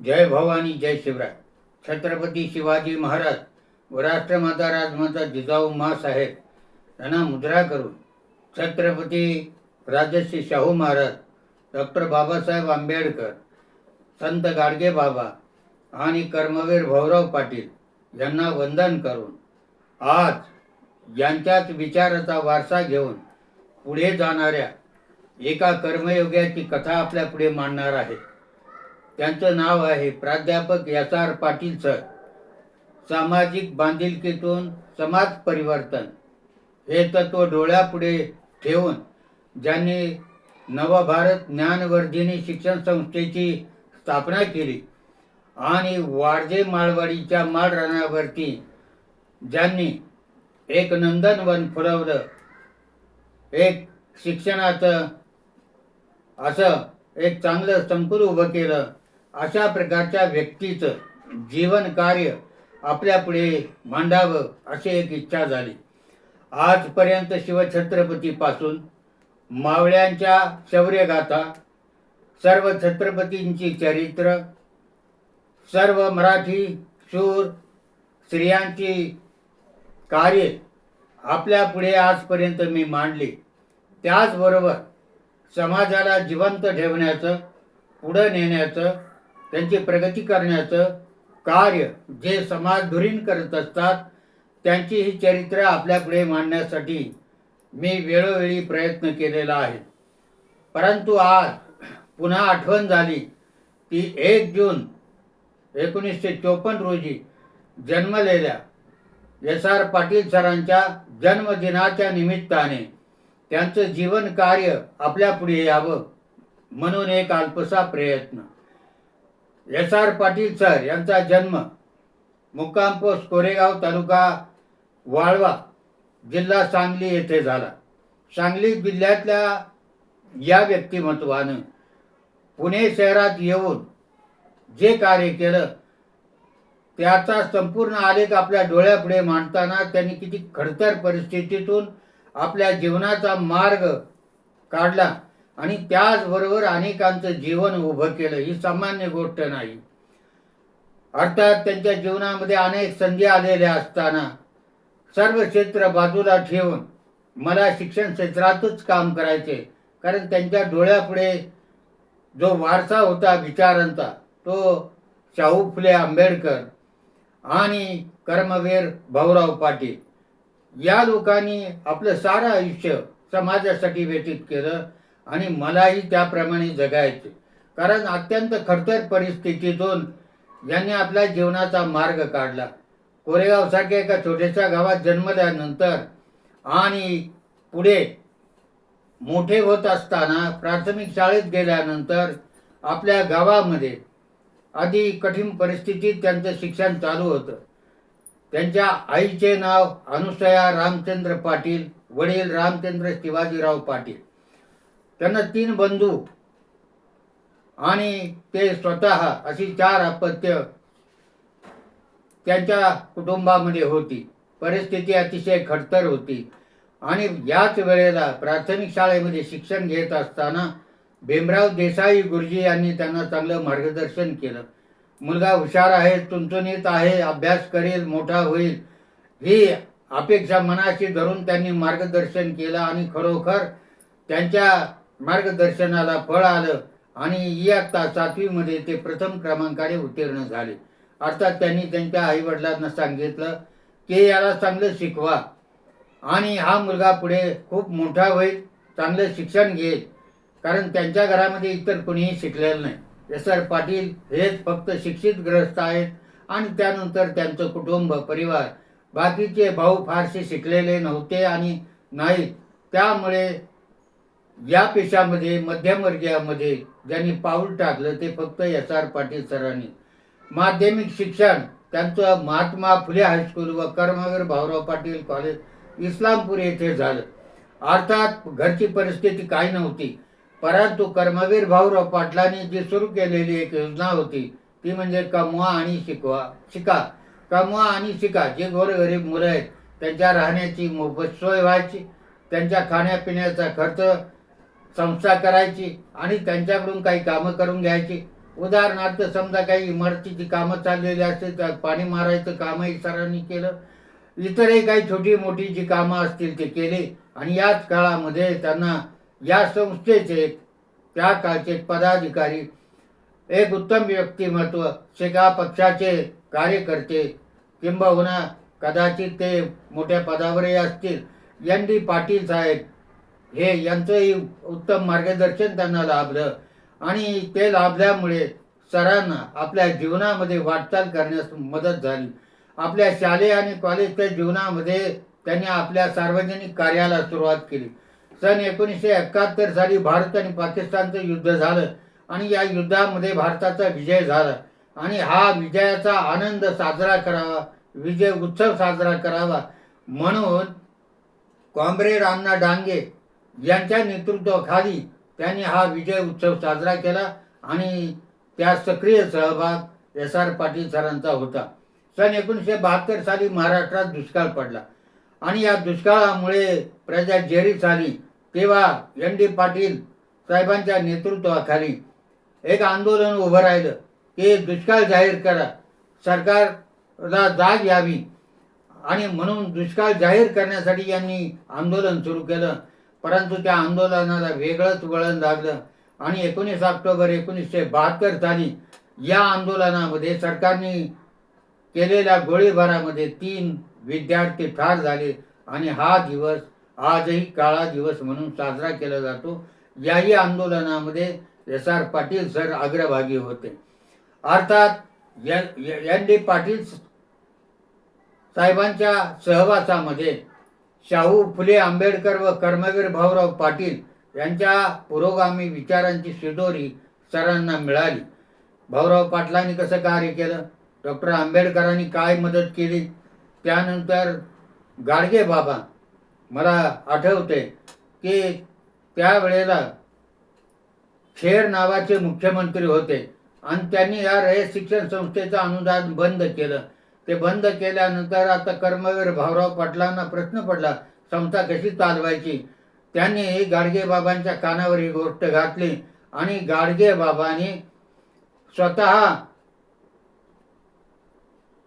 जय भवानी जय शिवराय. छत्रपती शिवाजी महाराज व राष्ट्रमाता राजमाता जिजाऊ साहेब. यांना मुद्रा करून छत्रपती राजश्री शाहू महाराज डॉक्टर बाबासाहेब आंबेडकर संत गाडगे बाबा आणि कर्मवीर भाऊराव पाटील यांना वंदन करून आज यांच्याच विचाराचा वारसा घेऊन पुढे जाणाऱ्या एका कर्मयोग्याची कथा आपल्या पुढे मांडणार आहे. त्यांचं नाव आहे प्राध्यापक एस आर पाटील सर सामाजिक बांधिलकीतून समाज परिवर्तन. हे तत्व डोळ्यापुढे ठेवून ज्यांनी नवभारत ज्ञानवर्धिनी शिक्षण संस्थेची स्थापना केली आणि वारजे माळवाडीच्या माळरानावरती ज्यांनी एक नंदनवन फुलवलं एक शिक्षणाचं असं एक चांगलं संकुल उभं केलं अशा प्रकारच्या व्यक्तीचं जीवन कार्य आपल्या पुढे मांडावं अशी एक इच्छा झाली. आजपर्यंत शिवछत्रपतीपासून मावळ्यांच्या शौर्यगाथा सर्व छत्रपतींची चरित्र सर्व मराठी शूर स्त्रियांची कार्ये आपल्या पुढे आजपर्यंत मी मांडली. त्याचबरोबर समाजाला जिवंत ठेवण्याचं पुढं नेण्याचं त्यांची प्रगती करण्याचं कार्य जे समाज धुरीण करत असतात त्यांची ही चरित्र आपल्यापुढे मांडण्यासाठी मी वेळोवेळी प्रयत्न केलेला आहे. परंतु आज पुन्हा आठवण झाली ती एक जून एकोणीसशे चोपन्न रोजी जन्मलेल्या एस आर पाटील सरांच्या जन्मदिनाच्या निमित्ताने त्यांचं जीवन कार्य आपल्यापुढे यावं म्हणून एक अल्पसा प्रयत्न. एस आर पाटील सर यांचा जन्म मुक्काम पोस्ट कोरेगाव तालुका वाळवा जिल्हा सांगली येथे झाला. सांगली जिल्ह्यातल्या या व्यक्तिमत्वानं पुणे शहरात येऊन जे कार्य केलं त्याचा संपूर्ण आलेख आपल्या डोळ्यापुढे मांडताना त्यांनी किती खडतर परिस्थितीतून आपल्या जीवनाचा मार्ग काढला. आणि त्याचबरोबर अनेकांचं जीवन उभं केलं ही सामान्य गोष्ट नाही. अर्थात त्यांच्या जीवनामध्ये अनेक संधी आलेल्या असताना सर्व क्षेत्र बाजूला ठेवून मला शिक्षण क्षेत्रातच काम करायचे कारण त्यांच्या डोळ्यापुढे जो वारसा होता विचारांचा तो शाहू फुले आंबेडकर आणि कर्मवीर भाऊराव पाटील या लोकांनी आपलं सारं आयुष्य समाजासाठी व्यतीत केलं. आणि मलाही त्याप्रमाणे जगायचे. कारण अत्यंत खडतर परिस्थितीतून यांनी आपल्या जीवनाचा मार्ग काढला. कोरेगावसारख्या एका छोट्याशा गावात जन्मल्यानंतर आणि पुढे मोठे होत असताना प्राथमिक शाळेत गेल्यानंतर आपल्या गावामध्ये आधी कठीण परिस्थितीत त्यांचं शिक्षण चालू होतं. त्यांच्या आईचे नाव अनुसया रामचंद्र पाटील वडील रामचंद्र शिवाजीराव पाटील. त्यांना तीन बंधू आणि ते स्वतः अशी चार अपत्य त्यांच्या कुटुंबामध्ये होती. परिस्थिती अतिशय खडतर होती. आणि याच वेळेला प्राथमिक शाळेमध्ये शिक्षण घेत असताना भीमराव देसाई गुरुजी यांनी त्यांना चांगलं मार्गदर्शन केलं. मुलगा हुशार आहे चुणचुणीत आहे अभ्यास करेल मोठा होईल. ही अपेक्षा मनाशी धरून त्यांनी मार्गदर्शन केलं आणि खरोखर त्यांच्या मार्गदर्शनाला फळ आलं आणि इयत्ता सातवीमध्ये ते प्रथम क्रमांकाने उत्तीर्ण झाले. अर्थात त्यांनी त्यांच्या आईवडिलांना सांगितलं की याला चांगलं शिकवा आणि हा मुलगा पुढे खूप मोठा होईल चांगलं शिक्षण घेईल कारण त्यांच्या घरामध्ये इतर कोणीही शिकलेलं नाही. एस आर पाटील हेच फक्त शिक्षित ग्रस्त आहेत आणि त्यानंतर त्यांचं कुटुंब परिवार बाकीचे भाऊ फारसे शिकलेले नव्हते आणि नाही त्यामुळे या पेशामध्ये मध्यमवर्गीयामध्ये ज्यांनी पाऊल टाकलं ते फक्त एस आर पाटील सरांनी. माध्यमिक शिक्षण त्यांचं महात्मा फुले हायस्कूल व कर्मवीर भाऊराव पाटील कॉलेज इस्लामपूर येथे झालं. अर्थात घरची परिस्थिती काही नव्हती परंतु कर्मवीर भाऊराव पाटलांनी जी सुरू केलेली एक योजना होती ती म्हणजे कमवा आणि शिकवा शिका. कमवा आणि शिका जे गोरगरीब मुलं आहेत त्यांच्या राहण्याची मोफत सोय व्हायची त्यांच्या खाण्यापिण्याचा खर्च संस्था करायची आणि त्यांच्याकडून काही कामं करून घ्यायची. उदाहरणार्थ समजा काही इमारतीची कामं चाललेली असतील तर पाणी मारायचं कामही सरांनी केलं. इतरही काही छोटी मोठी जी कामं असतील ते केली. आणि याच काळामध्ये त्यांना या संस्थेचे त्या काळचे पदाधिकारी एक उत्तम व्यक्तिमत्व शेका पक्षाचे कार्यकर्ते किंबहुना कदाचित ते मोठ्या पदावरही असतील. एन डी पाटील साहेब हे यांचंही उत्तम मार्गदर्शन त्यांना लाभलं. आणि ते लाभल्यामुळे सरांना आपल्या जीवनामध्ये वाटचाल करण्यास मदत झाली. आपल्या शालेय आणि कॉलेजच्या जीवनामध्ये त्यांनी आपल्या सार्वजनिक कार्याला सुरुवात केली. सन एकोणीसशे एकाहत्तर साली भारत आणि पाकिस्तानचं युद्ध झालं आणि या युद्धामध्ये भारताचा विजय झाला. आणि हा विजयाचा आनंद साजरा करावा विजय उत्सव साजरा करावा म्हणून कॉम्रेड अण्णा डांगे यांच्या नेतृत्वाखाली त्यांनी हा विजय उत्सव साजरा केला आणि त्या सक्रिय सहभाग एस आर पाटील सरांचा होता. सन एकोणीसशे बहात्तर साली महाराष्ट्रात दुष्काळ पडला. आणि या दुष्काळामुळे प्रजा जेरीस आली तेव्हा एन डी पाटील साहेबांच्या नेतृत्वाखाली एक आंदोलन उभं राहिलं की दुष्काळ जाहीर करा सरकारला जाग यावी. आणि म्हणून दुष्काळ जाहीर करण्यासाठी यांनी आंदोलन सुरू केलं. परंतु त्या आंदोलनाला वेगळंच वळण लागलं. आणि एकोणीस ऑक्टोबर एकोणीसशे बहात्तर साली या आंदोलनामध्ये सरकारने केलेल्या गोळीबारामध्ये तीन विद्यार्थी ठार झाले. आणि हा दिवस आजही काळा दिवस म्हणून साजरा केला जातो. याही आंदोलनामध्ये एस आर पाटील सर अग्रभागी होते. अर्थात एन डी पाटील साहेबांच्या सहवासामध्ये शाहू फुले आंबेडकर व कर्मवीर भाऊराव पाटील यांच्या पुरोगामी विचारांची शिदोरी सरांना मिळाली. भाऊराव पाटलांनी कसं कार्य केलं? डॉक्टर आंबेडकरांनी काय मदत केली? त्यानंतर गाडगे बाबा मला आठवते की त्यावेळेला खेर नावाचे मुख्यमंत्री होते आणि त्यांनी या रयत शिक्षण संस्थेचं अनुदान बंद केलं. ते बंद केल्यानंतर आता कर्मवीर भाऊराव पाटलांना प्रश्न पडला संस्था कशी चालवायची? त्यांनी गाडगे बाबांच्या कानावर ही गोष्ट घातली आणि गाडगे बाबांनी स्वतः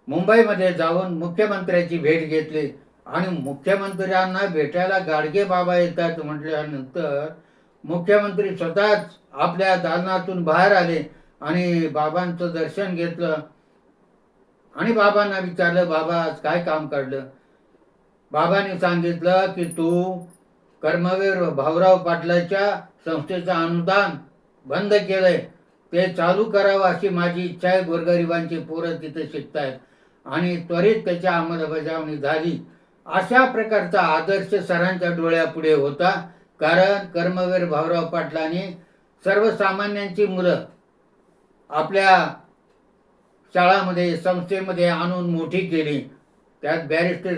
मुंबईमध्ये जाऊन मुख्यमंत्र्याची भेट घेतली आणि मुख्यमंत्र्यांना भेटायला गाडगे बाबा येतात म्हटल्यानंतर मुख्यमंत्री स्वतःच आपल्या दालनातून बाहेर आले आणि बाबांचं दर्शन घेतलं. आणि बाबांना विचारलं बाबा आज काय काम काढलं? बाबांनी सांगितलं की तू कर्मवीर भाऊराव पाटलाच्या संस्थेचं अनुदान बंद केलंय. ते चालू करावं अशी माझी इच्छा आहे. गोरगरिबांची पोरं तिथे शिकतायत आणि त्वरित त्याच्या अंमलबजावणी झाली. अशा प्रकारचा आदर्श सरांच्या डोळ्यापुढे होता. कारण कर्मवीर भाऊराव पाटलांनी सर्वसामान्यांची मुलं आपल्या शाळामध्ये संस्थेमध्ये आणून मोठी केली. त्यात बॅरिस्टर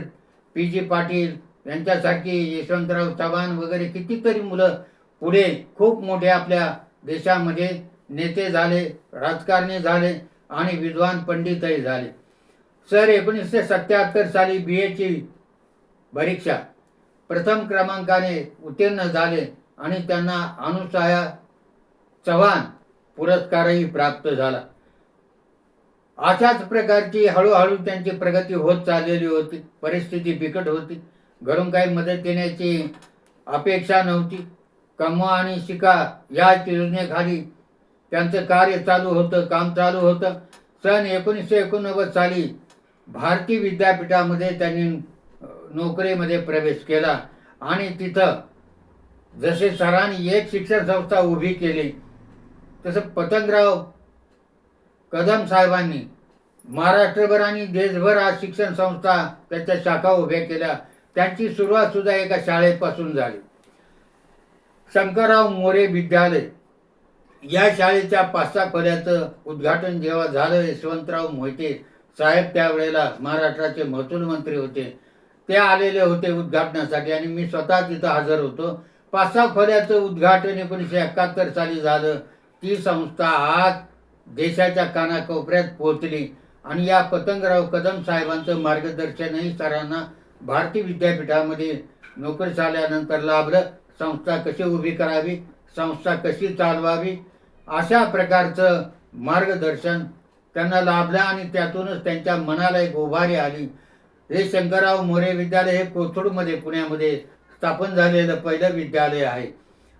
पी जी पाटील यांच्यासारखी यशवंतराव चव्हाण वगैरे कितीतरी मुलं पुढे खूप मोठे आपल्या देशामध्ये नेते झाले राजकारणी झाले आणि विद्वान पंडितही झाले. सर एकोणीसशे सत्याहत्तर साली बी एची परीक्षा प्रथम क्रमांकाने उत्तीर्ण झाले आणि त्यांना अनुसाया चव्हाण पुरस्कारही प्राप्त झाला. अशाच प्रकारची हळूहळू त्यांची प्रगती होत चाललेली होती. परिस्थिती बिकट होती. घरून काही मदत देण्याची अपेक्षा नव्हती. कमवा आणि शिका या योजनेखाली त्यांचं कार्य चालू होतं काम चालू होतं. सन एकोणीसशे एकोणनव्वद साली भारती विद्यापीठामध्ये त्यांनी नोकरीमध्ये प्रवेश केला आणि तिथं जसे सरांनी एक शिक्षण संस्था उभी केली तसं पतंगराव कदम साहेबांनी महाराष्ट्रभर आणि देशभर आज शिक्षण संस्था त्याच्या शाखा उभ्या केल्या. त्यांची सुरुवात सुद्धा एका शाळेपासून झाली. शंकरराव मोरे विद्यालय. या शाळेच्या पाच सहा खोल्याचं उद्घाटन जेव्हा झालं यशवंतराव मोहिते साहेब त्यावेळेला महाराष्ट्राचे महसूल मंत्री होते. ते आलेले होते उद्घाटनासाठी आणि मी स्वतः तिथं हजर होतो. पाच सहा खोल्याचं उद्घाटन एकोणीसशे एकाहत्तर साली झालं. ती संस्था आज देशाच्या कानाकोपऱ्यात पोहोचली. आणि या पतंगराव कदम साहेबांचं मार्गदर्शनही सरांना भारती विद्यापीठामध्ये नोकरी झाल्यानंतर लाभलं. संस्था कशी उभी करावी? संस्था कशी चालवावी? अशा प्रकारचं मार्गदर्शन त्यांना लाभलं आणि त्यातूनच त्यांच्या मनाला एक उभारी आली. हे शंकरराव मोरे विद्यालय हे कोथरूडमध्ये पुण्यामध्ये स्थापन झालेलं पहिलं विद्यालय आहे.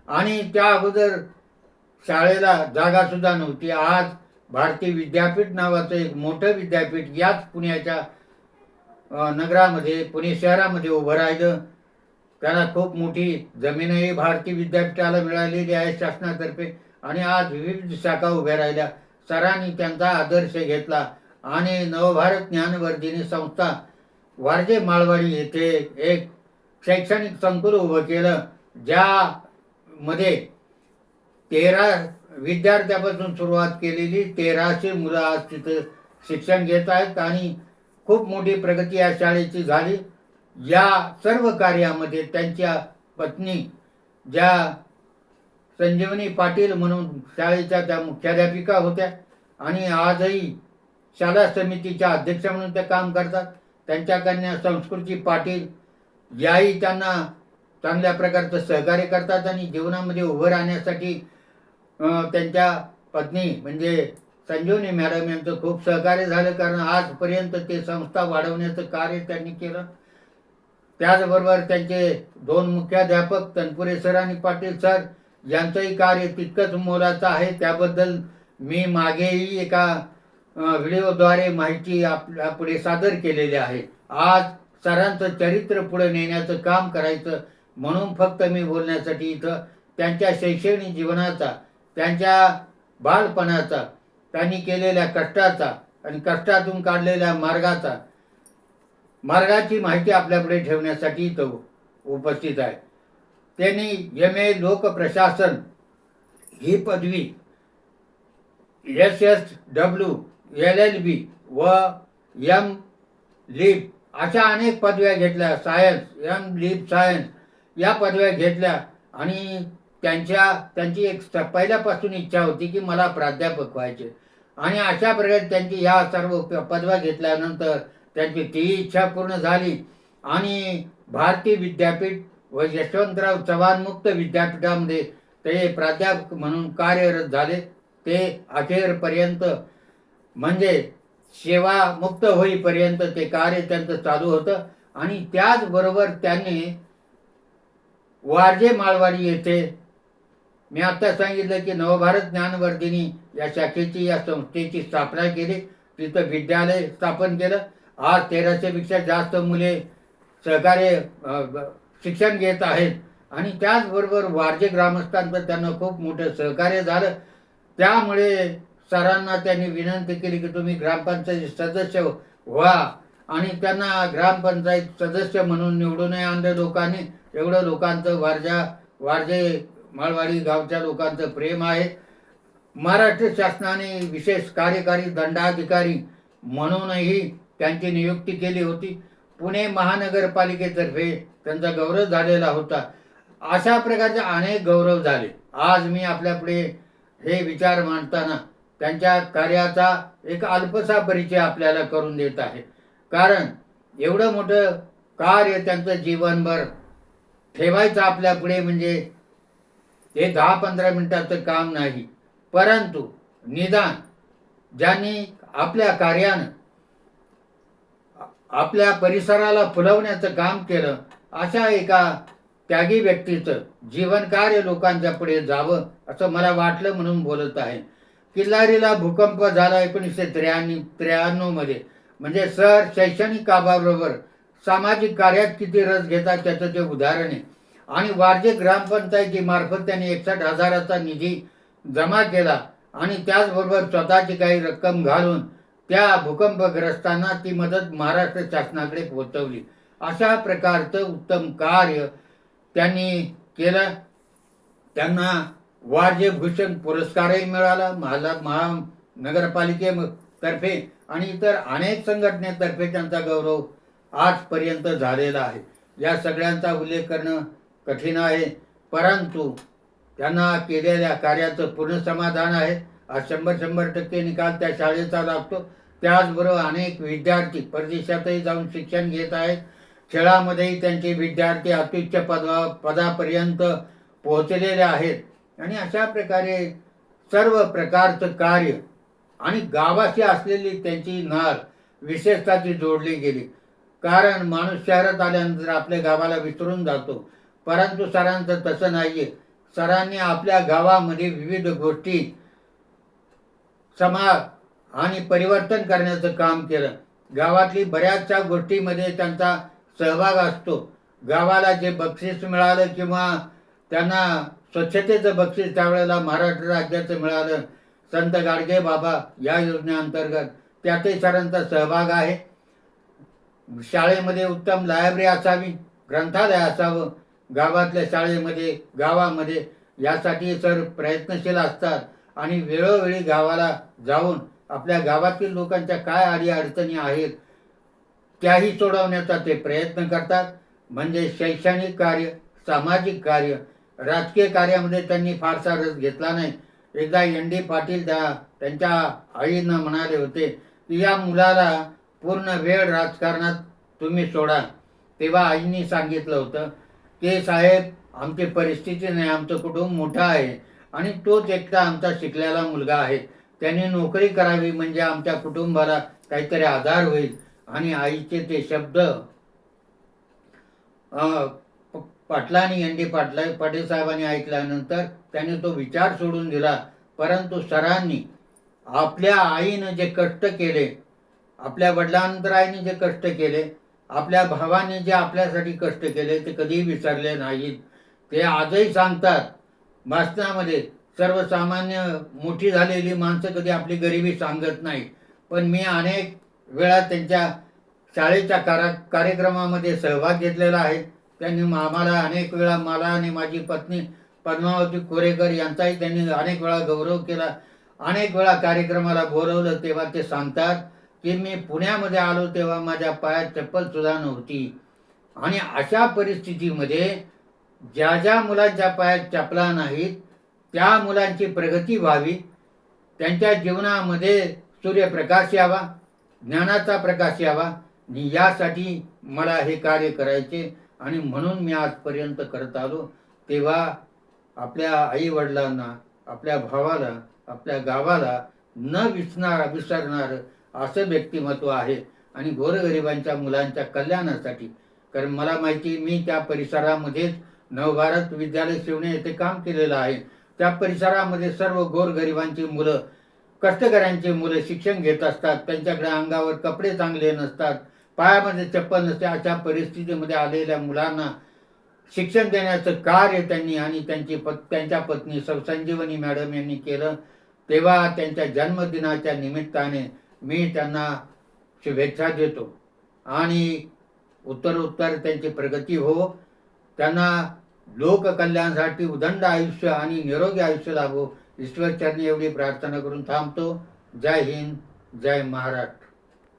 आणि त्या अगोदर शाळेला जागासुद्धा नव्हती. आज भारतीय विद्यापीठ नावाचं एक मोठं विद्यापीठ याच पुण्याच्या नगरामध्ये पुणे शहरामध्ये उभं राहिलं. त्याला खूप मोठी जमीनही भारतीय विद्यापीठाला मिळालेली आहे शासनातर्फे. आणि आज विविध शाखा उभ्या राहिल्या. सरांनी त्यांचा आदर्श घेतला. आणि नवभारत ज्ञानवर्धिनी संस्था वारजे माळवाडी येथे एक शैक्षणिक संकुल उभं केलं. ज्यामध्ये तेरा विद्यार्थ्यापासून सुरुवात केलेली तेराशे मुलं आज तिथं शिक्षण घेत आहेत आणि खूप मोठी प्रगती या शाळेची झाली. या सर्व कार्यामध्ये त्यांच्या पत्नी ज्या संजीवनी पाटील म्हणून शाळेच्या त्या मुख्याध्यापिका होत्या आणि आजही शाळा समितीच्या अध्यक्ष म्हणून त्या काम करतात. त्यांच्या कन्या संस्कृती पाटील याही त्यांना चांगल्या प्रकारचं सहकार्य करतात आणि जीवनामध्ये उभं राहण्यासाठी त्यांच्या पत्नी म्हणजे संजीवनी मॅडम यांचं खूप सहकार्य झालं कारण आजपर्यंत ते संस्था वाढवण्याचं कार्य त्यांनी केलं. त्याचबरोबर त्यांचे दोन मुख्याध्यापक तनपुरे सर आणि पाटील सर यांचंही कार्य तितकंच मोलाचं आहे. त्याबद्दल मी मागेही एका व्हिडिओद्वारे माहिती आपल्या पुढे सादर केलेली आहे. आज सरांचं चरित्र पुढे नेण्याचं काम करायचं म्हणून फक्त मी बोलण्यासाठी इथं त्यांच्या शैक्षणिक जीवनाचा त्यांच्या बालपणाचा त्यांनी केलेल्या कष्टाचा आणि कष्टातून काढलेल्या मार्गाचा मार्गाची माहिती आपल्यापुढे ठेवण्यासाठी तो उपस्थित आहे. त्यांनी एम ए लोकप्रशासन ही पदवी S S W L L B व एम लिप अशा अनेक पदव्या घेतल्या सायन्स एम लिप सायन्स या पदव्या घेतल्या आणि त्यांच्या त्यांची एक स- पहिल्यापासून इच्छा होती की मला प्राध्यापक व्हायचे. आणि अशा प्रकारे त्यांची ह्या सर्व पदव्या घेतल्यानंतर त्यांची ती इच्छा पूर्ण झाली. आणि भारतीय विद्यापीठ व यशवंतराव चव्हाण मुक्त विद्यापीठामध्ये ते प्राध्यापक म्हणून कार्यरत झाले. ते अखेरपर्यंत म्हणजे सेवा मुक्त होईपर्यंत ते कार्य त्यांचं चालू होतं. आणि त्याचबरोबर त्यांनी वारजे माळवाडी येथे मी आता सांगितलं की नवभारत ज्ञानवर्धिनी या शाखेची या संस्थेची स्थापना केली. तिथं विद्यालय स्थापन केलं. आज तेराशेपेक्षा जास्त मुले सहकार्य शिक्षण घेत आहेत. आणि त्याचबरोबर वारजे ग्रामस्थांचं त्यांना खूप मोठं सहकार्य झालं. त्यामुळे सरांना त्यांनी विनंती केली की तुम्ही ग्रामपंचायत सदस्य व्हा आणि त्यांना ग्रामपंचायत सदस्य म्हणून निवडूनही आणलं लोकांनी एवढं लोकांचं वारजा वारजे माळवाडी गावच्या लोकांचं प्रेम आहे. महाराष्ट्र शासनाने विशेष कार्यकारी दंडाधिकारी म्हणूनही त्यांची नियुक्ती केली होती. पुणे महानगरपालिकेतर्फे त्यांचा गौरव झालेला होता. अशा प्रकारचे अनेक गौरव झाले. आज मी आपल्यापुढे हे विचार मांडताना त्यांच्या कार्याचा एक अल्पसा परिचय आपल्याला करून देत आहे. कारण एवढं मोठं कार्य त्यांचं जीवनभर ठेवायचं आपल्यापुढे म्हणजे हे दहा पंधरा मिनिटाचं काम नाही. परंतु निदान ज्यांनी आपल्या कार्यानं आपल्या परिसराला फुलवण्याचं काम केलं अशा एका त्यागी व्यक्तीचं जीवनकार्य लोकांच्या पुढे जावं असं मला वाटलं म्हणून बोलत आहे. किल्लारीला भूकंप झाला एकोणीसशे त्र्याण्णव त्र्याण्णवमध्ये. म्हणजे सर शैक्षणिक कामाबरोबर सामाजिक कार्यात किती रस घेतात त्याचं ते उदाहरण आहे. आणि वारजे ग्रामपंचायतीमार्फत त्यांनी एकसठ हजाराचा निधी जमा केला आणि त्याचबरोबर स्वतःची काही रक्कम घालून त्या भूकंपग्रस्तांना ती मदत महाराष्ट्र शासनाकडे पोहोचवली. अशा प्रकारचं उत्तम कार्य त्यांनी केलं. त्यांना वारजे भूषण पुरस्कारही मिळाला. महाला महानगरपालिकेतर्फे आणि इतर अनेक संघटनेतर्फे त्यांचा गौरव आजपर्यंत झालेला आहे. या सगळ्यांचा उल्लेख करणं कठीण आहे. परंतु त्यांना केलेल्या कार्याचं पूर्ण समाधान आहे. आज शंभर शंभर टक्के निकाल त्या शाळेचा लागतो. त्याचबरोबर अनेक विद्यार्थी परदेशातही जाऊन शिक्षण घेत आहेत. खेळामध्येही त्यांचे विद्यार्थी अत्युच्च पदा पदापर्यंत पोहोचलेले आहेत. आणि अशा प्रकारे सर्व प्रकारचं कार्य आणि गावाशी असलेली त्यांची नाळ विशेषतः ती जोडली गेली. कारण माणूस शहरात आल्यानंतर आपल्या गावाला विसरून जातो. परंतु सरांचं तसं नाहीये. सरांनी आपल्या गावामध्ये विविध गोष्टी समाज आणि परिवर्तन करण्याचं काम केलं. गावातली बऱ्याचशा गोष्टीमध्ये त्यांचा सहभाग असतो. गावाला जे बक्षीस मिळालं किंवा त्यांना स्वच्छतेचं बक्षीस त्यावेळेला महाराष्ट्र राज्याचं मिळालं संत गाडगे बाबा या योजनेअंतर्गत त्यातही सरांचा सहभाग आहे. शाळेमध्ये उत्तम लायब्ररी असावी ग्रंथालय असावं गावातल्या शाळेमध्ये गावामध्ये यासाठी सर प्रयत्नशील असतात आणि वेळोवेळी गावाला जाऊन आपल्या गावातील लोकांच्या काय आडी अडचणी आहेत त्याही सोडवण्याचा ते प्रयत्न करतात. म्हणजे शैक्षणिक कार्य सामाजिक कार्य राजकीय कार्यामध्ये त्यांनी फारसा रस घेतला नाही. एकदा एन डी पाटील त्या त्यांच्या आईनं म्हणाले होते की या मुलाला पूर्ण वेळ राजकारणात तुम्ही सोडा. तेव्हा आईनी सांगितलं होतं ते साहेब आमची परिस्थिती नाही आमचं कुटुंब मोठं आहे. आणि तोच एकटा आमचा शिकलेला मुलगा आहे. त्याने नोकरी करावी म्हणजे आमच्या कुटुंबाला काहीतरी आधार होईल. आणि आईचे ते शब्द पाटलानी पाटलांनी एन डी पाटला पाटील साहेबांनी ऐकल्यानंतर त्याने तो विचार सोडून दिला. परंतु सरांनी आपल्या आईनं जे कष्ट केले आपल्या वडिलांतर आईने जे कष्ट केले आपल्या भावाने जे आपल्यासाठी कष्ट केले ते कधीही विसरले नाहीत. ते आजही सांगतात भाषणामध्ये सर्वसामान्य मोठी झालेली माणसं कधी आपली गरिबी सांगत नाही पण मी अनेक वेळा त्यांच्या शाळेच्या कारा कार्यक्रमामध्ये सहभाग घेतलेला आहे. त्यांनी आम्हाला अनेक वेळा मला आणि माझी पत्नी पद्मावती कोरेकर यांचाही त्यांनी अनेक वेळा गौरव केला. अनेक वेळा कार्यक्रमाला बोलवलं तेव्हा ते सांगतात की मी पुण्यामध्ये आलो तेव्हा माझ्या पायात चप्पल सुद्धा नव्हती. आणि अशा परिस्थितीमध्ये ज्या ज्या मुलांच्या पायात चपला नाहीत त्या मुलांची प्रगती व्हावी. त्यांच्या जीवनामध्ये सूर्यप्रकाश यावा ज्ञानाचा प्रकाश यावा. आणि यासाठी मला हे कार्य करायचे. आणि म्हणून मी आजपर्यंत करत आलो. तेव्हा आपल्या आई वडिलांना आपल्या भावाला आपल्या गावाला न विसणार विसरणार असं व्यक्तिमत्व आहे आणि गोरगरिबांच्या मुलांच्या कल्याणासाठी. कारण मला माहिती मी त्या परिसरामध्येच नवभारत विद्यालय शिवणे येथे काम केलेलं आहे. त्या परिसरामध्ये सर्व गोरगरिबांची मुलं कष्टकऱ्यांची मुलं शिक्षण घेत असतात. त्यांच्याकडे अंगावर कपडे चांगले नसतात. पायामध्ये चप्पल नसते. अशा परिस्थितीमध्ये आलेल्या मुलांना शिक्षण देण्याचं कार्य त्यांनी आणि त्यांची पत त्यांच्या पत्नी संजीवनी मॅडम यांनी केलं. तेव्हा त्यांच्या जन्मदिनाच्या निमित्ताने मी त्यांना शुभेच्छा देतो. आणि उत्तर उत्तर त्यांची प्रगती हो. त्यांना लोककल्याणासाठी उदंड आयुष्य आणि निरोगी आयुष्य लाभो. ईश्वरचरणी एवढी प्रार्थना करून थांबतो. जय हिंद जय महाराष्ट्र.